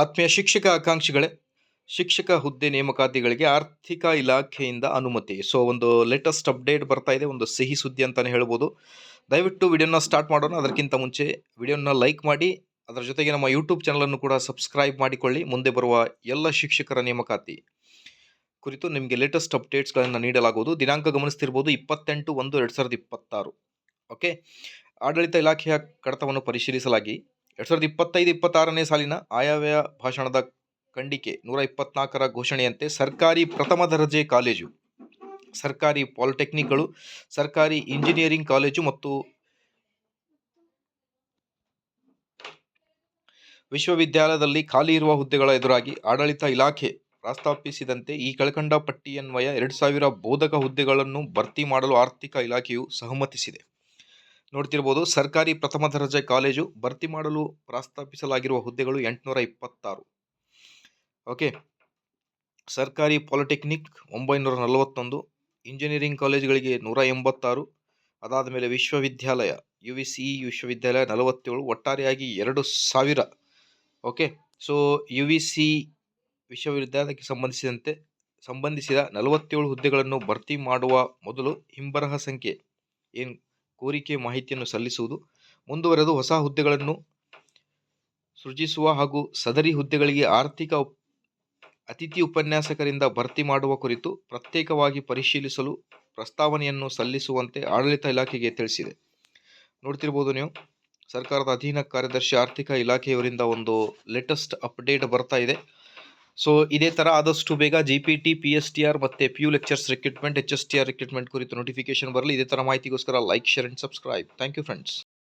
ಆತ್ಮೀಯ ಶಿಕ್ಷಕ ಆಕಾಂಕ್ಷಿಗಳೇ, ಶಿಕ್ಷಕ ಹುದ್ದೆ ನೇಮಕಾತಿಗಳಿಗೆ ಆರ್ಥಿಕ ಇಲಾಖೆಯಿಂದ ಅನುಮತಿ. ಸೊ ಒಂದು ಲೇಟೆಸ್ಟ್ ಅಪ್ಡೇಟ್ ಬರ್ತಾ ಇದೆ, ಒಂದು ಸಿಹಿ ಸುದ್ದಿ ಅಂತಲೇ ಹೇಳ್ಬೋದು. ದಯವಿಟ್ಟು ವಿಡಿಯೋನ ಸ್ಟಾರ್ಟ್ ಮಾಡೋಣ. ಅದಕ್ಕಿಂತ ಮುಂಚೆ ವಿಡಿಯೋನ ಲೈಕ್ ಮಾಡಿ, ಅದರ ಜೊತೆಗೆ ನಮ್ಮ ಯೂಟ್ಯೂಬ್ ಚಾನಲನ್ನು ಕೂಡ ಸಬ್ಸ್ಕ್ರೈಬ್ ಮಾಡಿಕೊಳ್ಳಿ. ಮುಂದೆ ಬರುವ ಎಲ್ಲ ಶಿಕ್ಷಕರ ನೇಮಕಾತಿ ಕುರಿತು ನಿಮಗೆ ಲೇಟೆಸ್ಟ್ ಅಪ್ಡೇಟ್ಸ್ಗಳನ್ನು ನೀಡಲಾಗುವುದು. ದಿನಾಂಕ ಗಮನಿಸ್ತಿರ್ಬೋದು ಇಪ್ಪತ್ತೆಂಟು ಒಂದು ಎರಡು ಸಾವಿರದ ಇಪ್ಪತ್ತಾರು. ಓಕೆ ಆಡಳಿತ ಇಲಾಖೆಯ ಕಡತವನ್ನು ಪರಿಶೀಲಿಸಲಾಗಿ. ಎರಡು ಸಾವಿರದ ಇಪ್ಪತ್ತೈದು, ಇಪ್ಪತ್ತಾರನೇ ಸಾಲಿನ ಆಯವ್ಯಯ ಭಾಷಣದ ಖಂಡಿಕೆ ನೂರ ಇಪ್ಪತ್ನಾಲ್ಕರ ಘೋಷಣೆಯಂತೆ ಸರ್ಕಾರಿ ಪ್ರಥಮ ದರ್ಜೆ ಕಾಲೇಜು, ಸರ್ಕಾರಿ ಪಾಲಿಟೆಕ್ನಿಕ್ಗಳು, ಸರ್ಕಾರಿ ಇಂಜಿನಿಯರಿಂಗ್ ಕಾಲೇಜು ಮತ್ತು ವಿಶ್ವವಿದ್ಯಾಲಯದಲ್ಲಿ ಖಾಲಿ ಇರುವ ಹುದ್ದೆಗಳ ಎದುರಾಗಿ ಆಡಳಿತ ಇಲಾಖೆ ಪ್ರಸ್ತಾಪಿಸಿದಂತೆ ಈ ಕೆಳಕಂಡ ಪಟ್ಟಿಯನ್ವಯ ಎರಡು ಸಾವಿರ ಬೋಧಕ ಹುದ್ದೆಗಳನ್ನು ಭರ್ತಿ ಮಾಡಲು ಆರ್ಥಿಕ ಇಲಾಖೆಯು ಸಹಮತಿಸಿದೆ. ನೋಡ್ತಿರ್ಬೋದು, ಸರ್ಕಾರಿ ಪ್ರಥಮ ದರ್ಜೆ ಕಾಲೇಜು ಭರ್ತಿ ಮಾಡಲು ಪ್ರಸ್ತಾಪಿಸಲಾಗಿರುವ ಹುದ್ದೆಗಳು ಎಂಟುನೂರ ಇಪ್ಪತ್ತಾರು. ಓಕೆ. ಸರ್ಕಾರಿ ಪಾಲಿಟೆಕ್ನಿಕ್ ಒಂಬೈನೂರ ನಲವತ್ತೊಂದು, ಇಂಜಿನಿಯರಿಂಗ್ ಕಾಲೇಜುಗಳಿಗೆ ನೂರ ಎಂಬತ್ತಾರು, ಅದಾದ ಮೇಲೆ ವಿಶ್ವವಿದ್ಯಾಲಯ ಯು ವಿ ಸಿ ವಿಶ್ವವಿದ್ಯಾಲಯ ನಲವತ್ತೇಳು, ಒಟ್ಟಾರೆಯಾಗಿ ಎರಡು ಸಾವಿರ. Okay. So U V C ವಿಶ್ವವಿದ್ಯಾಲಯಕ್ಕೆ ಸಂಬಂಧಿಸಿದಂತೆ, ಸಂಬಂಧಿಸಿದ ನಲವತ್ತೇಳು ಹುದ್ದೆಗಳನ್ನು ಭರ್ತಿ ಮಾಡುವ ಮೊದಲು ಹಿಂಬರಹ ಸಂಖ್ಯೆ ಏನು ಕೋರಿಕೆ ಮಾಹಿತಿಯನ್ನು ಸಲ್ಲಿಸುವುದು, ಮುಂದುವರೆದು ಹೊಸ ಹುದ್ದೆಗಳನ್ನು ಸೃಜಿಸುವ ಹಾಗೂ ಸದರಿ ಹುದ್ದೆಗಳಿಗೆ ಆರ್ಥಿಕ ಅತಿಥಿ ಉಪನ್ಯಾಸಕರಿಂದ ಭರ್ತಿ ಮಾಡುವ ಕುರಿತು ಪ್ರತ್ಯೇಕವಾಗಿ ಪರಿಶೀಲಿಸಲು ಪ್ರಸ್ತಾವನೆಯನ್ನು ಸಲ್ಲಿಸುವಂತೆ ಆಡಳಿತ ಇಲಾಖೆಗೆ ತಿಳಿಸಿದೆ. ನೋಡ್ತಿರ್ಬೋದು ನೀವು, ಸರ್ಕಾರದ ಅಧೀನ ಕಾರ್ಯದರ್ಶಿ ಆರ್ಥಿಕ ಇಲಾಖೆಯವರಿಂದ ಒಂದು ಲೇಟೆಸ್ಟ್ ಅಪ್ಡೇಟ್ ಬರ್ತಾ ಇದೆ. ಸೊ ಇದೇ ಥರ ಆದಷ್ಟು ಬೇಗ G P T P S T R ಮತ್ತು P U lectures recruitment H S T R recruitment ಕುರಿತು ನೋಟಿಫಿಕೇಶನ್ ಬರಲಿ. ಇದೇ ಥರ ಮಾಹಿತಿಗೋಸ್ಕರ like share and subscribe thank you friends